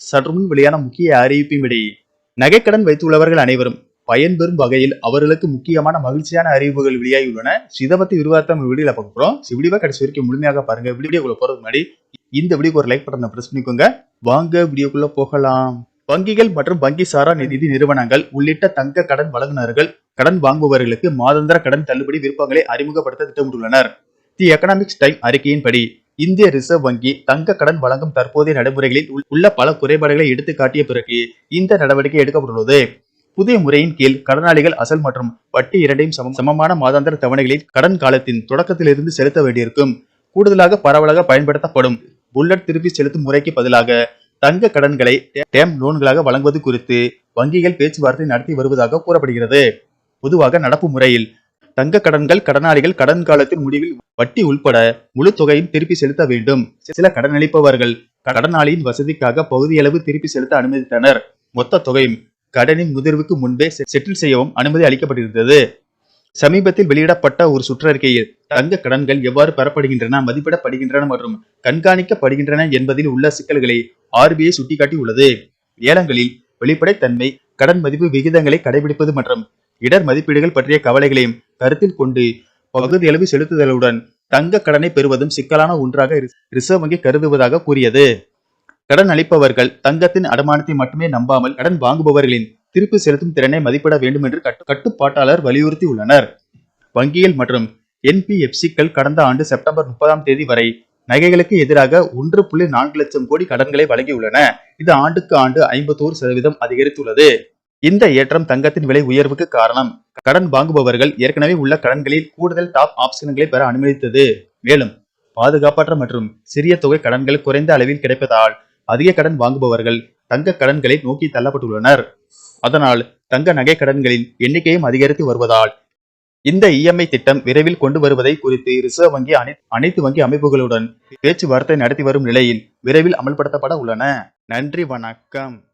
சற்றுமுன் வெளியான முக்கிய அறிவிப்பின்படி நகைக்கடன் வைத்துள்ளவர்கள் அனைவரும் பயன்பெறும் வகையில் அவர்களுக்கு முக்கியமான மகிழ்ச்சியான அறிவிப்புகள் வெளியாகியுள்ளன. இதை பத்தி விரிவாத்தம் வீடியோல பார்க்க போறோம். வீடியோவை கடைசி வரைக்கும் முழுமையாக பாருங்க. வீடியோக்குள்ள போறதுக்கு முன்னாடி இந்த வீடியோக்கு ஒரு லைக் பட்டனை பிரஸ் பண்ணிக்கோங்க. வாங்க வீடியோக்குள்ள போகலாம். வங்கிகள் மற்றும் வங்கி சாரா நிதி நிறுவனங்கள் உள்ளிட்ட தங்க கடன் வழங்குனர்கள் கடன் வாங்குபவர்களுக்கு மாதாந்திர கடன் தள்ளுபடி விருப்பங்களை அறிமுகப்படுத்த திட்டமிட்டுள்ளனர். தி எக்கனாமிக்ஸ் டைம் அறிக்கையின்படி இந்திய ரிசர்வ் வங்கி தங்க கடன் வழங்கும் தற்போதைய நடைமுறைகளில் உள்ள பல குறைபாடுகளை எடுத்து காட்டிய பிறகு இந்த நடவடிக்கை எடுக்கப்பட்டுள்ளது. புதிய முறையின் கீழ் கடனாளிகள் அசல் மற்றும் வட்டி இரண்டையும் சமமான மாதாந்திர தவணைகளில் கடன் காலத்தின் தொடக்கத்திலிருந்து செலுத்த வேண்டியிருக்கும். கூடுதலாக பரவலாக பயன்படுத்தப்படும். புல்லட் திருப்பி செலுத்தும் முறைக்கு பதிலாக தங்க கடன்களை டேம் லோன்களாக வழங்குவது குறித்து வங்கிகள் பேச்சுவார்த்தை நடத்தி வருவதாக கூறப்படுகிறது. பொதுவாக நடப்பு முறையில் தங்க கடன்கள் கடனாளிகள் கடன் காலத்தின் முடிவில் வட்டி உள்பட முழு தொகையும் திருப்பி செலுத்த வேண்டும். சில கடனளிப்பவர்கள் கடனாளியின் வசதிக்காக பகுதியளவு திருப்பி செலுத்த அனுமதித்தனர். மொத்த தொகையும் கடனின் முதிர்வுக்கு முன்பே செ- செட்டில் செய்யவும் அனுமதி அளிக்கப்பட்டிருந்தது. சமீபத்தில் வெளியிடப்பட்ட ஒரு சுற்றறிக்கையில் தங்க கடன்கள் எவ்வாறு பெறப்படுகின்றன மதிப்பிடப்படுகின்றன மற்றும் கண்காணிக்கப்படுகின்றன என்பதில் உள்ள சிக்கல்களை ஆர்பிஐ சுட்டிக்காட்டியுள்ளது. ஏலங்களில் வெளிப்படைத்தன்மை கடன் மதிப்பு விகிதங்களை கடைபிடிப்பது மற்றும் இடர் மதிப்பீடுகள் பற்றிய கவலைகளையும் கருத்தில் கொண்டு பகுதியளவு செலுத்துதலுடன் தங்க கடனை பெறுவதும் சிக்கலான ஒன்றாக ரிசர்வ் வங்கி கருதுவதாக கூறியது. கடன் அளிப்பவர்கள் தங்கத்தின் அடமானத்தை மட்டுமே நம்பாமல் கடன் வாங்குபவர்களின் திருப்பி செலுத்தும் திறனை மதிப்பிட வேண்டும் என்று கட்டு- கட்டுப்பாட்டாளர் வலியுறுத்தியுள்ளனர் வங்கிகள் மற்றும் என்பிஎஃப்சிக்கள் கடந்த ஆண்டு செப்டம்பர் முப்பதாம் தேதி வரை நகைகளுக்கு எதிராக ஒன்று புள்ளி நான்கு லட்சம் கோடி கடன்களை வழங்கியுள்ளன. இது ஆண்டுக்கு ஆண்டு ஐம்பத்தோரு சதவீதம் அதிகரித்துள்ளது. இந்த ஏற்றம் தங்கத்தின் விலை உயர்வுக்கு காரணம். கடன் வாங்குபவர்கள் ஏற்கனவே உள்ள கடன்களில் கூடுதல் டாப் ஆப்ஷன்களை பெற அனுமதித்தது. மேலும் பாதுகாப்பற்ற மற்றும் சிறிய தொகை கடன்கள் குறைந்த அளவில் கிடைப்பதால் அதிக கடன் வாங்குபவர்கள் தங்க கடன்களை நோக்கி தள்ளப்பட்டுள்ளனர். அதனால் தங்க நகை கடன்களின் எண்ணிக்கையும் அதிகரித்து வருவதால் இந்த இஎம்ஐ திட்டம் விரைவில் கொண்டு வருவதை குறித்து ரிசர்வ் வங்கி அனை- அனைத்து வங்கி அமைப்புகளுடன் பேச்சுவார்த்தை நடத்தி வரும் நிலையில் விரைவில் அமல்படுத்தப்பட உள்ளன. நன்றி வணக்கம்.